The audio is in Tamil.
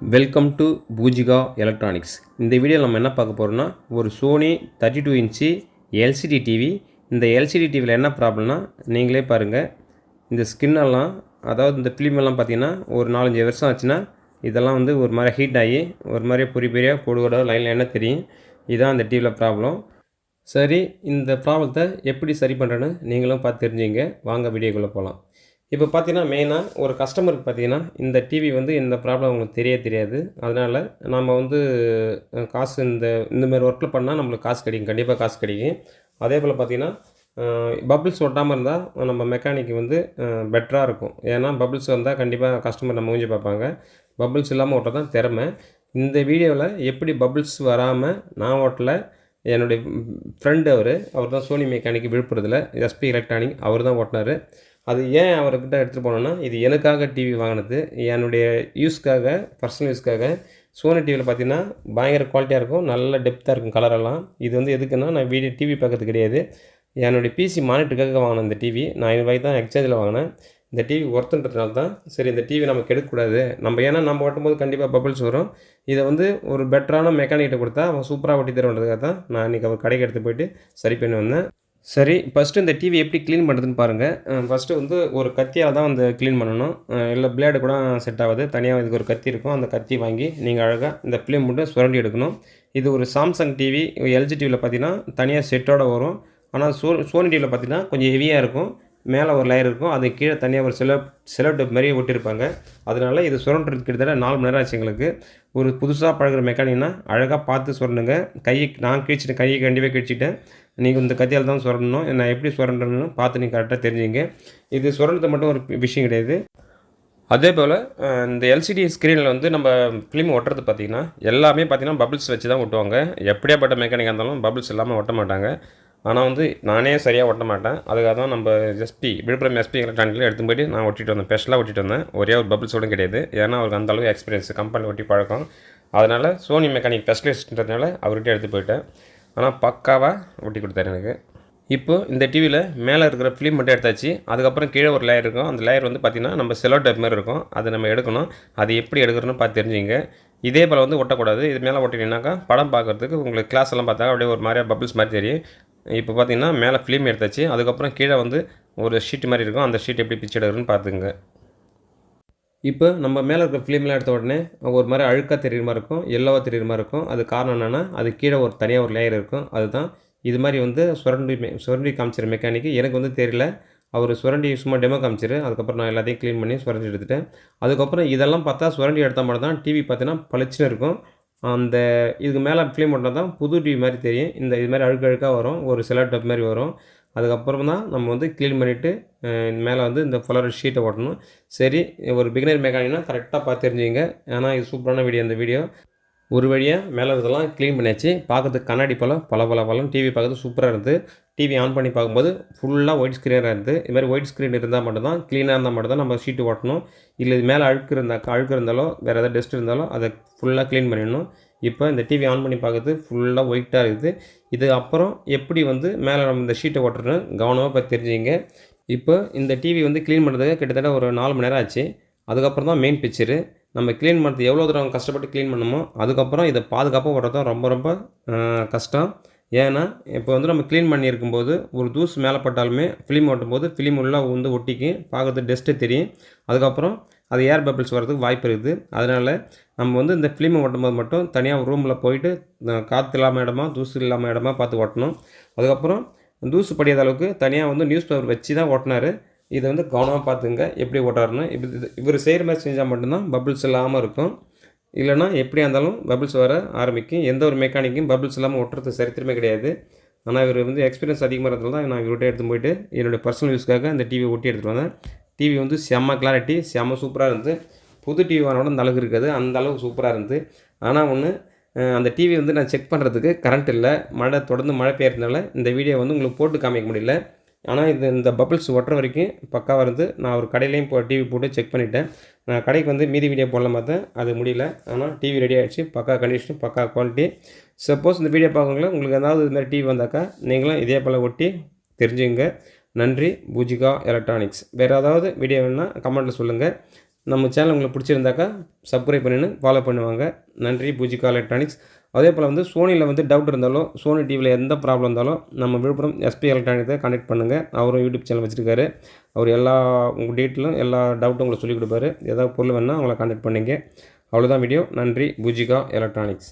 வெல்கம் டு பூஜிகா எலக்ட்ரானிக்ஸ் இந்த வீடியோவில் நம்ம என்ன பார்க்க போகிறோம்னா ஒரு Sony thirty two inch LCD TV இந்த எல்சிடி டிவியில் என்ன ப்ராப்ளம்னா நீங்களே பாருங்கள் இந்த ஸ்கின்னெல்லாம் அதாவது இந்த ஃபிலிமெல்லாம் எல்லாம் பார்த்தீங்கன்னா ஒரு நாலஞ்சு வருஷம் ஆச்சுன்னா இதெல்லாம் வந்து ஒரு மாதிரி ஹீட் ஆகி ஒரு மாதிரி பொறி பெரியாக கொடு கூட லைனில் என்ன தெரியும்? இதுதான் அந்த டிவியில் ப்ராப்ளம் சரி இந்த ப்ராப்ளத்தை எப்படி சரி பண்ணுறேன்னு நீங்களும் பார்த்து தெரிஞ்சுங்க. வாங்க வீடியோக்குள்ளே போகலாம் இப்போ பார்த்தீங்கன்னா மெயினாக ஒரு கஸ்டமருக்கு பார்த்தீங்கன்னா இந்த டிவி வந்து இந்த ப்ராப்ளம் உங்களுக்கு தெரிய தெரியாது. அதனால் நம்ம வந்து காசு இந்த இந்தமாரி ஒர்க்கில் பண்ணால் நம்மளுக்கு காசு கிடைக்கும். கண்டிப்பாக காசு கிடைக்கும். அதே போல் பார்த்தீங்கன்னா பபிள்ஸ் ஒட்டாமல் இருந்தால் நம்ம மெக்கானிக் வந்து பெட்டராக இருக்கும். ஏன்னா பபிள்ஸ் வந்தால் கண்டிப்பாக கஸ்டமர் நம்ம மூஞ்சி பார்ப்பாங்க. பபிள்ஸ் இல்லாமல் ஓட்ட தான் திறமை. இந்த வீடியோவில் எப்படி பபிள்ஸ் வராமல் நான் ஓட்டல என்னுடைய ஃப்ரெண்டு அவர் அவர் தான் சோனி மெக்கானிக் விழுப்புரத்தில் எஸ்பி எலக்ட்ரானிக் அவர் தான் ஓட்டினார். அது ஏன் அவர்கிட்ட எடுத்துகிட்டு போனோன்னா இது எனக்காக டிவி வாங்கினது என்னுடைய யூஸ்க்காக பர்சனல் யூஸ்க்காக. சோனி டிவியில் பார்த்தீங்கன்னா பயங்கர குவாலிட்டியாக இருக்கும் நல்ல டெப்த்தாக இருக்கும் கலரெல்லாம் இது வந்து எதுக்குன்னா நான் வீடியோ டிவி பார்க்கறது கிடையாது. என்னுடைய பிசி மானிட்டருக்காக வாங்கினேன் இந்த டிவி நான் ஐநூறுபாய்க்கு தான் எக்ஸ்சேஞ்சில் வாங்கினேன். இந்த டிவி ஒர்த்துன்றதுனால தான் சரி இந்த டிவி நம்ம கெடுக்கக்கூடாது. நம்ம ஏன்னா நம்ம ஓட்டும்போது கண்டிப்பாக பபிள்ஸ் வரும். இதை வந்து ஒரு பெட்டரான மெக்கானிக்கிட்ட கொடுத்தா அவன் சூப்பராக ஒட்டி தருன்றதுக்காக தான் நான் இன்றைக்கி அவர் கடைக்கு எடுத்து போயிட்டு சரி பண்ணி வந்தேன். சரி ஃபஸ்ட்டு இந்த டிவி எப்படி க்ளீன் பண்ணுறதுன்னு பாருங்கள் ஃபஸ்ட்டு வந்து ஒரு கத்தியால் தான் வந்து க்ளீன் பண்ணணும். இல்லை பிளேடு கூட செட் ஆகாது. தனியாக இதுக்கு ஒரு கத்தி இருக்கும். அந்த கத்தி வாங்கி நீங்கள் அழகாக இந்த ஃபிலிம் மட்டும் சுரண்டி எடுக்கணும். இது ஒரு சாம்சங் டிவி எல்ஜி டிவியில் பார்த்தீங்கன்னா தனியாக செட்டோட வரும். ஆனால் சோ சோனி டிவியில் பார்த்தீங்கன்னா கொஞ்சம் ஹெவியாக இருக்கும். மேலே ஒரு லேயர் இருக்கும். அது கீழே தனியாக ஒரு செலோ செலோ டப் மாதிரியே ஒட்டியிருப்பாங்க. அதனால் இது சுரண்டுறது கிட்டத்தட்ட நாலு மணி நேரம் ஆச்சு எங்களுக்கு. ஒரு புதுசாக பழகுற மெக்கானிக்னா அழகாக பார்த்து சுரண்டுங்க. கையை நான் கிழிச்சிட்டேன் கையை கண்டிப்பாக கிழிச்சிட்டேன். நீங்கள் இந்த கத்தியால் தான் சுரண்டணும். நான் எப்படி சுரண்டணும்னு பார்த்து நீங்கள் கரெக்டாக தெரிஞ்சுங்க. இது சுரண்டது மட்டும் ஒரு விஷயம் கிடையாது. அதே போல் இந்த எல்சிடி ஸ்க்ரீனில் வந்து நம்ம ஃபிலிம் ஒட்டுறது பார்த்திங்கன்னா எல்லாமே பார்த்திங்கன்னா பபிள்ஸ் வச்சு தான் ஒட்டுவாங்க. எப்படியாப்பட்ட மெக்கானிக்காக இருந்தாலும் பபிள்ஸ் இல்லாமல் ஒட்ட மாட்டாங்க. ஆனால் வந்து நானே சரியாக ஒட்ட மாட்டேன். அதுக்காக தான் நம்ம எஸ்பி விழுப்புரம் எஸ்பி எலக்ட்ரானிக்கில் எடுத்து போயிட்டு நான் ஒட்டிட்டு வந்தேன். ஸ்பெஷலாக ஒட்டிட்டு வந்தேன். ஒரே ஒரு பபிள்ஸோடும் கிடையாது. ஏன்னா அவருக்கு அந்த அளவுக்கு எக்ஸ்பீரியன்ஸ் கம்பெனி ஒட்டி பழக்கம். அதனால் சோனி மெக்கானிக் ஸ்பெஷலிஸ்ட்ன்றதுனால அவர்கிட்ட எடுத்து போயிட்டேன். ஆனால் பக்காவாக ஒட்டி கொடுத்தாரு எனக்கு. இப்போ இந்த டிவியில் மேலே இருக்கிற ஃபிலிம் மட்டும் எடுத்தாச்சு. அதுக்கப்புறம் கீழே ஒரு லேயர் இருக்கும். அந்த லேயர் வந்து பார்த்திங்கன்னா நம்ம செலோ டைப் மாதிரி இருக்கும். அதை நம்ம எடுக்கணும். அது எப்படி எடுக்கிறோன்னு பார்த்து தெரிஞ்சுங்க. இதே போல் வந்து ஒட்டக்கூடாது. இது மேலே ஒட்டினீங்கன்னாக்கா படம் பார்க்குறதுக்கு உங்களுக்கு கிளாஸ் எல்லாம் பார்த்தா அப்படியே ஒரு மாதிரியா பபிள்ஸ் மாதிரி தெரியும். இப்போ பார்த்தீங்கன்னா மேலே ஃபிலிம் எடுத்தாச்சு. அதுக்கப்புறம் கீழே வந்து ஒரு ஷீட் மாதிரி இருக்கும். அந்த ஷீட் எப்படி பிச்சு எடுக்கிறதுன்னு பார்த்துங்க இப்போ நம்ம மேலே இருக்கிற ஃபிலிம்லாம் எடுத்த உடனே ஒரு மாதிரி அழுக்காக தெரியுற மாதிரி இருக்கும். எல்லோவாக தெரியுற மாதிரி இருக்கும். அது காரணம் என்னென்னா அது கீழே ஒரு தனியாக ஒரு லேயர் இருக்கும். அதுதான். இது மாதிரி வந்து சுரண்டி மெ சுரண்டி காமிச்சிரு மெக்கானிக்கு எனக்கு வந்து தெரியல. அவர் சுரண்டி சும்மா டெமோ காமிச்சிரு. அதுக்கப்புறம் நான் எல்லாத்தையும் க்ளீன் பண்ணி சுரண்டி எடுத்துட்டேன். அதுக்கப்புறம் இதெல்லாம் பார்த்தா சுரண்டி எடுத்தால் மட்டும் தான் டிவி பார்த்தீங்கன்னா பளிச்சுன்னு இருக்கும். அந்த இதுக்கு மேலே ஃபிலிம் மட்டும் தான் புது டிவி மாதிரி தெரியும். இந்த இது மாதிரி அழுக்கு அழுக்காக வரும். ஒரு சில டப் மாதிரி வரும். அதுக்கப்புறம் தான் நம்ம வந்து க்ளீன் பண்ணிவிட்டு மேலே வந்து இந்த ஃபுல்லர் ஷீட்டை ஓட்டணும். சரி ஒரு பிகினர் மெக்கானிக்னா கரெக்டாக பார்த்து தெரிஞ்சுங்க ஏன்னா இது சூப்பரான வீடியோ இந்த வீடியோ ஒரு வழியாக மேலே இதெல்லாம் க்ளீன் பண்ணியாச்சு. பார்க்கறதுக்கு கண்ணாடி போல் பல பல பலம் டிவி பார்க்கறது சூப்பராக இருந்து டிவி ஆன் பண்ணி பார்க்கும்போது ஃபுல்லாக ஒயிட் ஸ்க்ரீனாக இருந்து இது மாதிரி ஒயிட் ஸ்க்ரீன் இருந்தால் மட்டும்தான் க்ளீனாக இருந்தால் மட்டும்தான் நம்ம ஷீட்டு ஓட்டணும். இல்லை இது மேலே அழுக்கு இருந்தால் அழுக்கு இருந்தாலோ வேறு எதாவது டஸ்ட் இருந்தாலோ அதை ஃபுல்லாக க்ளீன் பண்ணிடணும். இப்போ இந்த டிவி ஆன் பண்ணி பார்க்குறது ஃபுல்லாக ஒயிட்டாக இருக்குது. இது அப்புறம் எப்படி வந்து மேலே நம்ம இந்த ஷீட்டை ஓட்டுறோன்னு கவனமாக இப்போ தெரிஞ்சுங்க. இப்போ இந்த டிவி வந்து க்ளீன் பண்ணுறதுக்கு கிட்டத்தட்ட ஒரு நாலு மணி நேரம் ஆச்சு. அதுக்கப்புறம் தான் மெயின் பிக்சரு நம்ம க்ளீன் பண்ணுறது எவ்வளோ தூரம் கஷ்டப்பட்டு க்ளீன் பண்ணமோ அதுக்கப்புறம் இதை பாதுகாப்பாக விடுறது ரொம்ப ரொம்ப கஷ்டம். ஏன்னா இப்போ வந்து நம்ம க்ளீன் பண்ணியிருக்கும்போது ஒரு தூசு மேலே பட்டாலுமே ஃபிலிம் ஓட்டும்போது ஃபிலிம் உள்ள வந்து ஒட்டிக்கு பார்க்குறது டஸ்ட்டு தெரியும். அதுக்கப்புறம் அது ஏர் பபிள்ஸ் வரதுக்கு வாய்ப்பு இருக்குது. அதனால் நம்ம வந்து இந்த ஃபிலிமை ஓட்டும்போது மட்டும் தனியாக ரூமில் போயிட்டு காற்று இல்லாமல் இடமா தூசு இல்லாமல் இடமா பார்த்து ஓட்டணும். அதுக்கப்புறம் தூசு படியாத அளவுக்கு தனியாக வந்து நியூஸ் பேப்பர் வச்சு தான் ஓட்டினார். இதை வந்து கவனமாக பார்த்துங்க. எப்படி ஓட்டாருன்னு இப்படி இது- இவர் செய்கிற மாதிரி செஞ்சால் மட்டும்தான் பபிள்ஸ் இல்லாமல் இருக்கும். இல்லைனா எப்படியா இருந்தாலும் பபிள்ஸ் வர ஆரம்பிக்கும். எந்த ஒரு மெக்கானிக்கும் பபிள்ஸ் இல்லாமல் ஓட்டுறது சரித்திரமே கிடையாது. ஆனால் இவர் வந்து எக்ஸ்பீரியன்ஸ் அதிகமாக இருந்ததால் தான் நான் இவர்கிட்ட எடுத்து போயிட்டு என்னுடைய பர்சனல் யூஸ்க்காக இந்த டிவி ஒட்டி எடுத்துகிட்டு வந்தேன். டிவி வந்து செம்ம கிளாரிட்டி செம்ம சூப்பராக இருந்து புது டிவி வாங்கினோட அந்த அளவுக்கு இருக்காது. அந்த அளவுக்கு சூப்பராக இருந்து ஆனால் ஒன்று அந்த டிவி வந்து நான் செக் பண்ணுறதுக்கு கரண்ட் இல்லை. மழை தொடர்ந்து மழை பெய்யறதுனால இந்த வீடியோ வந்து உங்களுக்கு போட்டு காமிக்க முடியல. ஆனால் இது இந்த பபிள்ஸ் ஒட்டுற வரைக்கும் பக்காவாக இருந்து நான் ஒரு கடையிலையும் இப்போ டிவி போட்டு செக் பண்ணிட்டேன். நான் கடைக்கு வந்து மீதி வீடியோ போடலாம் பார்த்தேன். அது முடியல. ஆனால் டிவி ரெடி ஆகிடுச்சு பக்கா கண்டிஷன் பக்கா குவாலிட்டி சப்போஸ் இந்த வீடியோ பார்க்கவங்கள உங்களுக்கு ஏதாவது இது மாதிரி டிவி வந்தாக்கா நீங்களும் இதே போல் ஒட்டி தெரிஞ்சுங்க நன்றி. பூஜிகா எலக்ட்ரானிக்ஸ் வேறு ஏதாவது வீடியோ வேணுன்னா கமெண்ட்டில் சொல்லுங்கள் நம்ம சேனல் உங்களுக்கு பிடிச்சிருந்தாக்கா சப்ஸ்கிரைப் பண்ணின்னு ஃபாலோ பண்ணுவாங்க. நன்றி பூஜிகா எலக்ட்ரானிக்ஸ் அதே போல் வந்து சோனியில் வந்து டவுட் இருந்தாலும் சோனி டிவியில் எந்த ப்ராப்ளம் இருந்தாலும் நம்ம விழுப்புரம் எஸ்பி எலக்ட்ரானிக்ஸை கான்டெக்ட் பண்ணுங்கள் அவரும் யூடியூப் சேனல் வச்சுருக்காரு. அவர் எல்லா உங்கள் டீட்டெயிலும் எல்லா டவுட்டும் உங்களுக்கு சொல்லிக் கொடுப்பாரு. ஏதாவது பொருள் வேணால் அவங்கள கான்டெக்ட் பண்ணிங்க. அவ்வளோதான் வீடியோ நன்றி பூஜிகா எலக்ட்ரானிக்ஸ்